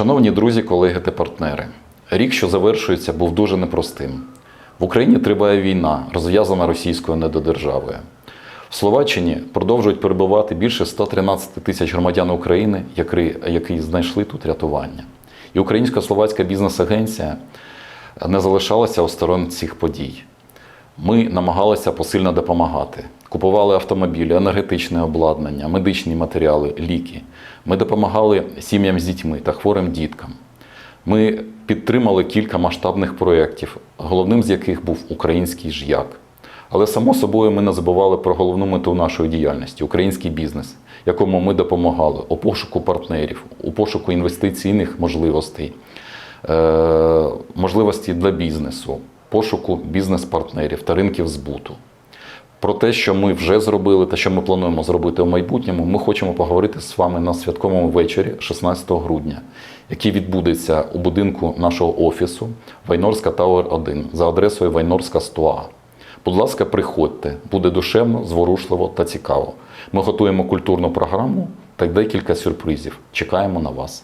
Шановні друзі, колеги та партнери, рік, що завершується, був дуже непростим. В Україні триває війна, розв'язана російською недодержавою. В Словаччині продовжують перебувати більше 113 тисяч громадян України, які, які знайшли тут рятування. І Українська словацька бізнес-агенція не залишалася осторонь цих подій. Ми намагалися посильно допомагати. Купували автомобілі, енергетичне обладнання, медичні матеріали, ліки. Ми допомагали сім'ям з дітьми та хворим діткам. Ми підтримали кілька масштабних проєктів, головним з яких був український ж'як. Але само собою ми не забували про головну мету нашої діяльності український бізнес, якому ми допомагали у пошуку партнерів, у пошуку інвестиційних можливостей, е, можливості для бізнесу, пошуку бізнес-партнерів та ринків збуту. Про те, що ми вже зробили та що ми плануємо зробити у майбутньому, ми хочемо поговорити з вами на святковому вечорі 16 грудня, який відбудеться у будинку нашого офісу Вайнорська Тауер 1 за адресою Вайнорська 100А. Будь ласка, приходьте, буде душевно, зворушливо та цікаво. Ми готуємо культурну програму та декілька сюрпризів. Чекаємо на вас.